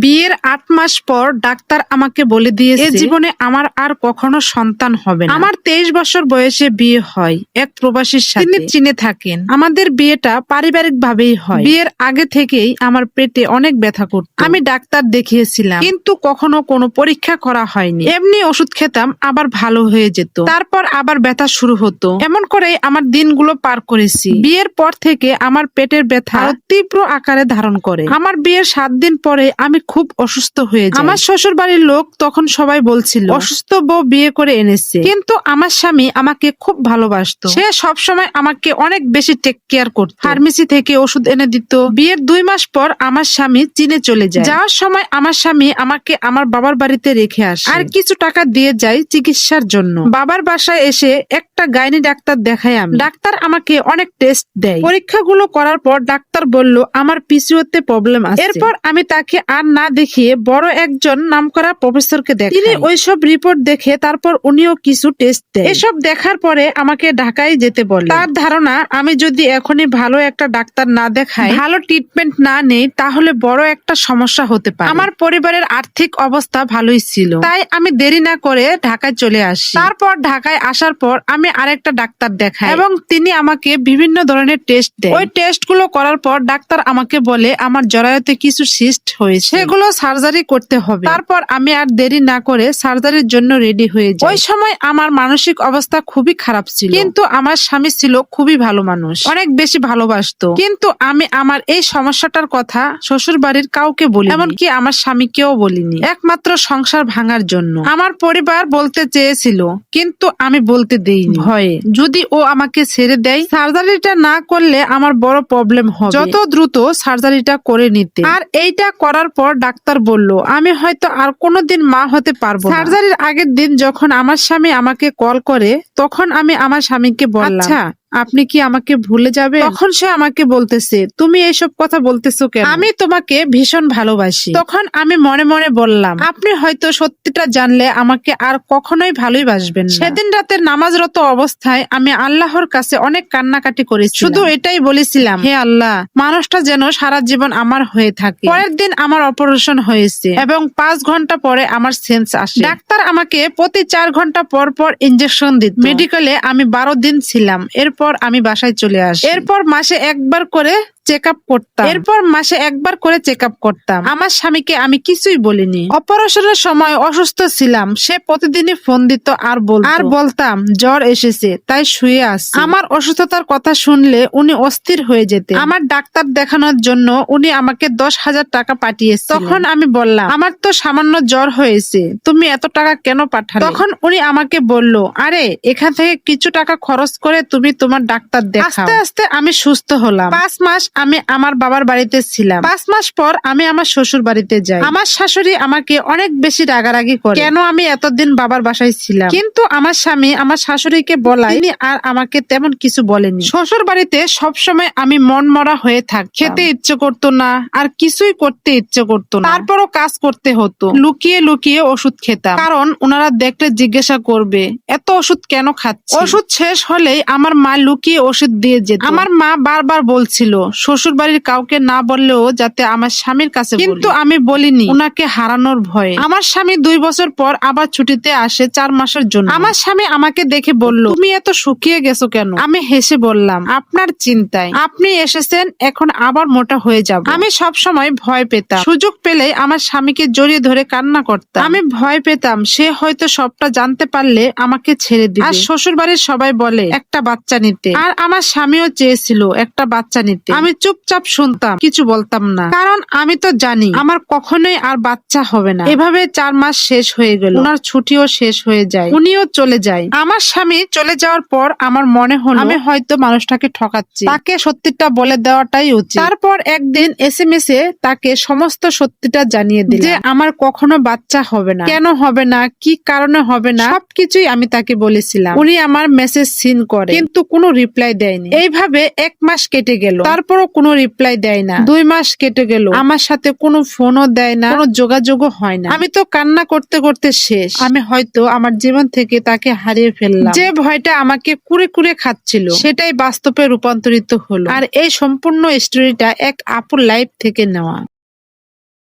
বিয়ের আট মাস পর ডাক্তার আমাকে বলে দিয়েছে জীবনে আমার আর কখনো সন্তান হবে না। আমার তেইশ বছর বয়সে বিয়ে হয় এক প্রবাসীর সাথে। তিনি চীনে থাকেন। আমাদের বিয়েটা পারিবারিক ভাবেই হয়। বিয়ের আগে থেকেই আমার পেটে অনেক ব্যথা করত। আমি ডাক্তার দেখিয়েছিলাম। কিন্তু কখনো কোনো পরীক্ষা করা হয়নি। এমনি ওষুধ খেতাম আবার ভালো হয়ে যেত। তারপর আবার ব্যথা শুরু হতো। এমন করে আমার দিনগুলো পার করেছি। বিয়ের পর থেকে আমার পেটের ব্যথা তীব্র আকারে ধারণ করে। আমার বিয়ের সাত দিন পরে আমি খুব অসুস্থ হয়ে যাই আমার শ্বশুর বাড়ির লোক তখন সবাই বলছিল অসুস্থ বউ বিয়ে করে এনেছে। কিন্তু আমার স্বামী আমাকে খুব ভালোবাসতো। সে সবসময় আমাকে অনেক বেশি টেক কেয়ার করত। ফার্মেসি থেকে ওষুধ এনে দিত। বিয়ের দুই মাস পর আমার স্বামী চীনে চলে যায়। যাওয়ার সময় আমার স্বামী আমাকে আমার বাবার বাড়িতে রেখে আসে। আর কিছু টাকা দিয়ে যায় চিকিৎসার জন্য। বাবার বাসায় এসে একটা গাইনি ডাক্তার দেখাই আমি। ডাক্তার আমাকে অনেক টেস্ট দেয়। পরীক্ষাগুলো করার পর ডাক্তার বলল আমার পিসিওতে প্রবলেম আছে। এরপর আমি তাকে আর না দেখিয়ে বড় একজন নামকরা প্রফেসরকে দেখ তিনি ওইসব রিপোর্ট দেখে তারপর উনিও কিছু টেস্ট দেয় এসব দেখার পরে আমাকে ঢাকায় যেতে বলে তার ধারণা, আমি যদি এখনই ভালো একটা ডাক্তার না দেখাই, ভালো ট্রিটমেন্ট না নেই, তাহলে বড় একটা সমস্যা হতে পারে। আমার পরিবারের আর্থিক অবস্থা ভালোই ছিল। তাই আমি দেরি না করে ঢাকায় চলে আসি। তারপর ঢাকায় আসার পর আমি আরেকটা ডাক্তার দেখাই এবং তিনি আমাকে বিভিন্ন ধরনের টেস্ট দেয় ওই টেস্টগুলো করার পর ডাক্তার আমাকে বলে, আমার জরায়ুতে কিছু সিস্ট হয়েছে। সেগুলো সার্জারি করতে হবে। তারপর আমি আর দেরি না করে সার্জারির জন্য রেডি হয়ে যাই। ওই সময় আমার মানসিক অবস্থা খুবই খারাপ ছিল। কিন্তু আমার স্বামী ছিল খুবই ভালো মানুষ। অনেক বেশি ভালোবাসতো। কিন্তু আমি আমার এই সমস্যাটার কথা শ্বশুর বাড়ির কাউকে বলি এমনকি আমার স্বামীকেও বলিনি। একমাত্র সংসার ভাঙার জন্য। আমার পরিবার বলতে চেয়েছিল কিন্তু আমি বলতে দেইনি। ভয়ে। যদি ও আমাকে ছেড়ে দেয় সার্জারিটা না করলে আমার বড় প্রবলেম হবে। যত দ্রুত সার্জারিটা করে নিতে। আর এইটা করার পর ডাক্তার বলল আমি হয়তো আর কোনোদিন মা হতে পারব সার্জারির আগের দিন যখন আমার স্বামী আমাকে কল করে তখন আমি আমার স্বামীকে বললাম আচ্ছা। আপনি কি আমাকে ভুলে যাবে তখন সে আমাকে বলতেছে তুমি এইসব কথা বলতেছো কেন? আমি তোমাকে ভীষণ ভালোবাসি। তখন আমি মনে মনে বললাম আপনি হয়তো সত্যিটা জানলে আমাকে আর কখনোই ভালোই বাসবেন। সেদিন রাতের নামাজরত অবস্থায় আমি আল্লাহর কাছে অনেক কান্নাকাটি করেছি শুধু এটাই বলেছিলাম হে আল্লাহ মানুষটা যেন সারা জীবন আমার হয়ে থাকে। পরের দিন আমার অপারেশন হয়েছে এবং পাঁচ ঘণ্টা পরে আমার সেন্স আসে। ডাক্তার আমাকে প্রতি চার ঘণ্টা পর পর ইঞ্জেকশন দিত। মেডিকেলে আমি বারো দিন ছিলাম। এরপর আমি বাসায় চলে আসি। এরপর মাসে একবার করে চেক আপ করতাম। এরপর মাসে একবার করে চেক আপ করতাম। আমার স্বামীকে আমি কিছুই বলিনি। অপারেশনের সময় অসুস্থ ছিলাম। সে প্রতিদিনই ফোন দিত আর বল আর বলতাম জ্বর এসেছে তাই শুয়ে আস আমার অসুস্থতার কথা শুনলে উনি অস্থির হয়ে যেতে আমার ডাক্তার দেখানোর জন্য উনি আমাকে দশ হাজার টাকা পাঠিয়েছে তখন আমি বললাম আমার তো সামান্য জ্বর হয়েছে তুমি এত টাকা কেন পাঠালে? তখন উনি আমাকে বলল আরে এখান থেকে কিছু টাকা খরচ করে তুমি তোমার ডাক্তার দেখাও। আস্তে আস্তে আমি সুস্থ হলাম। পাঁচ মাস আমি আমার বাবার বাড়িতে ছিলাম। পাঁচ মাস পর আমি আমার শ্বশুর বাড়িতে যাই। আমার শাশুড়ি আমাকে অনেক বেশি রাগারাগি করে। কেন আমি এতদিন বাবার বাসায় ছিলাম? কিন্তু আমার স্বামী আমার শাশুড়িকে বলাই আর আমাকে তেমন কিছু বলেনি শ্বশুর বাড়িতে সবসময় আমি মন মরা হয়ে থাক, খেতে ইচ্ছে করতো না, আর কিছুই করতে ইচ্ছে করতো না। তারপরও কাজ করতে হতো। লুকিয়ে লুকিয়ে ওষুধ খেতাম। কারণ ওনারা দেখলে জিজ্ঞাসা করবে, এত ওষুধ কেন খাচ্ছে? ওষুধ শেষ হলেই আমার মা লুকিয়ে ওষুধ দিয়ে যেত। আমার মা বারবার বলছিল শ্বশুর বাড়ির কাউকে না বললেও যাতে আমার স্বামীর কাছে কিন্তু আমি বলিনি। ওনাকে হারানোর ভয়ে। আমার স্বামী দুই বছর পর আবার ছুটিতে আসে চার মাসের জন্য। আমার স্বামী আমাকে দেখে বলল তুমি এত শুকিয়ে গেছো কেন? আমি হেসে বললাম আপনার চিন্তায়। আপনি এসেছেন এখন আবার মোটা হয়ে যাব। আমি সব সময় ভয় পেতাম। সুযোগ পেলে আমার স্বামীকে জড়িয়ে ধরে কান্না করতাম। আমি ভয় পেতাম সে হয়তো সবটা জানতে পারলে আমাকে ছেড়ে দিবে। আর শ্বশুর বাড়ির সবাই বলে একটা বাচ্চা নিতে। আর আমার স্বামীও চেয়েছিল একটা বাচ্চা নিতে। আমি চুপচাপ শুনতাম, কিছু বলতাম না। কারণ আমি তো জানি, আমার কখনোই আর বাচ্চা হবে না। এভাবে চার মাস শেষ হয়ে গেল। ওনার ছুটিও শেষ হয়ে যায়। উনিও চলে যায়। আমার স্বামী চলে যাওয়ার পর আমার মনে হলো, আমি হয়তো মানুষটাকে ঠকাচ্ছি। তাকে সত্যিটা বলে দেওয়াটাই উচিত। তারপর একদিন এস এম এস এ তাকে সমস্ত সত্যিটা জানিয়ে দিল যে আমার কখনো বাচ্চা হবে না। কেন হবে না? কি কারণে হবে না? সবকিছুই আমি তাকে বলেছিলাম। উনি আমার মেসেজ সিন করে। কিন্তু কোনো রিপ্লাই দেয়নি। এইভাবে এক মাস কেটে গেল। তারপরও কোনো রিপ্লাই দেয় না। দুই মাস কেটে গেল। আমার সাথে কোনো ফোনও দেয় না, কোনো যোগাযোগও হয় না। আমি তো কান্না করতে করতে শেষ। আমি হয়তো আমার জীবন থেকে তাকে হারিয়ে ফেললাম। যে ভয়টা আমাকে কুড়ে কুড়ে খাচ্ছিল, সেটাই বাস্তবে রূপান্তরিত হলো। আর এই সম্পূর্ণ স্টোরিটা এক আপুর লাইফ থেকে নেওয়া।